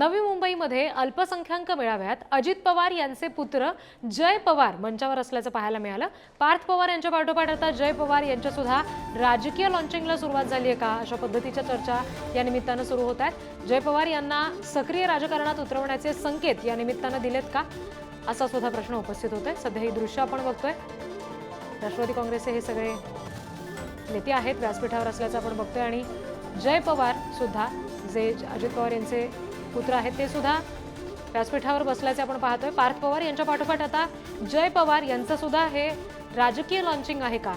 नवी मुंबईमध्ये अल्पसंख्याक मेळाव्यात अजित पवार यांचे पुत्र जय पवार मंचावर असल्याचं पाहायला मिळालं. पार्थ पवार यांच्या पाठोपाठ आता जय पवार यांच्या सुद्धा राजकीय लॉन्चिंगला सुरुवात झाली आहे का? अशा पद्धतीच्या चर्चा या निमित्तानं सुरू होत आहेत. जय पवार यांना सक्रिय राजकारणात उतरवण्याचे संकेत या निमित्तानं दिलेत का? असा सुद्धा प्रश्न उपस्थित होतोय. सध्या ही दृश्य आपण बघतोय. राष्ट्रवादी काँग्रेसचे हे सगळे नेते आहेत व्यासपीठावर असल्याचं आपण बघतोय आणि जय पवार सुद्धा जे अजित पवार यांचे पुत्र आहेत ते सुद्धा. व्यासपीठावर बसल्याचे आपण पाहतोय. पार्थ पवार यांच्या पाठोपाठ आता जय पवार यांचं सुद्धा हे राजकीय लॉन्चिंग आहे का?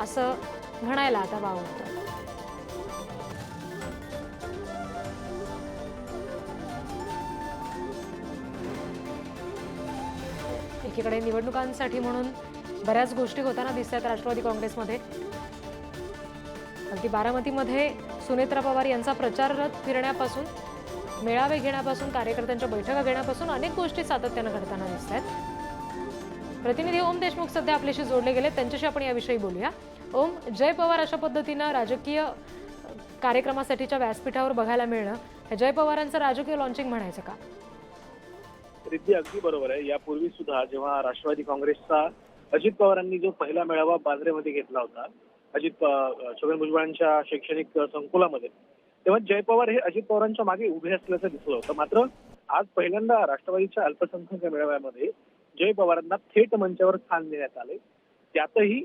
असं म्हणायला आता वावरतं. एकीकडे निवडणुकांसाठी म्हणून बऱ्याच गोष्टी होताना दिसतात राष्ट्रवादी काँग्रेसमध्ये. अगदी बारामतीमध्ये सुनेत्रा पवार यांचा प्रचार रथ फिरण्यापासून मेळावे घेण्यापासून कार्यकर्त्यांच्या बैठका घेण्यापासून अनेक गोष्टी सातत्यानं घडताना दिसत आहेत प्रतिनिधी ओम देशमुख सध्या आपल्याशी जोडले गेले त्यांच्याशी आपण याविषयी बोलूया. ओम जय पवार अशा पद्धतीनं राजकीय कार्यक्रमासाठीच्या व्यासपीठावर बघायला मिळणं हे जय पवारांचं राजकीय लॉन्चिंग म्हणायचं का? रिद्धी अगदी बरोबर आहे. यापूर्वी सुद्धा जेव्हा राष्ट्रवादी काँग्रेसचा अजित पवारांनी जो पहिला मेळावा बांद्रेमध्ये घेतला होता अजित छगन भुजबळांच्या शैक्षणिक संकुलामध्ये तेव्हा जय पवार हे अजित पवारांच्या मागे उभे असल्याचं दिसलं होतं. मात्र आज पहिल्यांदा राष्ट्रवादीच्या अल्पसंख्याक मेळाव्यामध्ये जय पवारांना थेट मंचावर स्थान देण्यात आले. त्यातही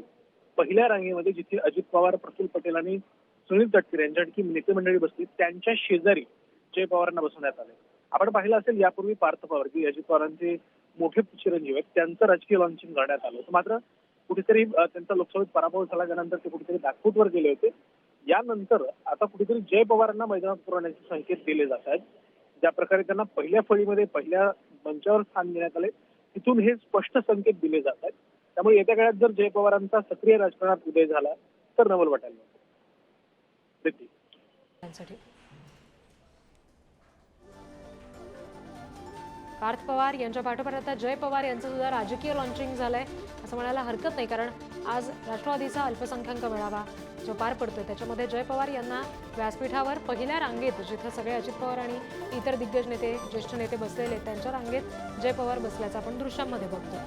पहिल्या रांगेमध्ये जिथे अजित पवार प्रफुल्ल पटेल आणि सुनील तटकरे यांच्या आणखी मंडळी बसली त्यांच्या शेजारी जय पवारांना बसवण्यात आले. आपण पाहिलं असेल यापूर्वी पार्थ पवार की अजित पवारांचे मोठे चिरंजीव आहेत. त्यांचं राजकीय लॉन्चिंग करण्यात आलं होतं. मात्र कुठेतरी त्यांचा लोकसभेत पराभव झाल्यानंतर ते कुठेतरी दाखवतवर गेले होते. यानंतर आता कुठेतरी जय पवारांना मैदानात पुरवण्याचे संकेत दिले जात आहेत. ज्या प्रकारे त्यांना पहिल्या फळीमध्ये पहिल्या मंचावर स्थान देण्यात आले तिथून हे स्पष्ट संकेत दिले जात आहेत. त्यामुळे येत्या काळात जर जय पवारांचा सक्रिय राजकारणात उदय झाला तर नवल वाटायला नको. पार्थ पवार यांच्या पाठोपाठ आता जय पवार यांचं सुद्धा राजकीय लॉन्चिंग झालंय. असं म्हणायला हरकत नाही कारण आज राष्ट्रवादीचा अल्पसंख्याक मेळावा जो पार पडतोय. त्याच्यामध्ये जय पवार यांना व्यासपीठावर पहिल्या रांगेत जिथं सगळे अजित पवार आणि इतर दिग्गज नेते ज्येष्ठ नेते बसलेले आहेत, त्यांच्या रांगेत जय पवार बसल्याचं आपण दृश्यांमध्ये बघतो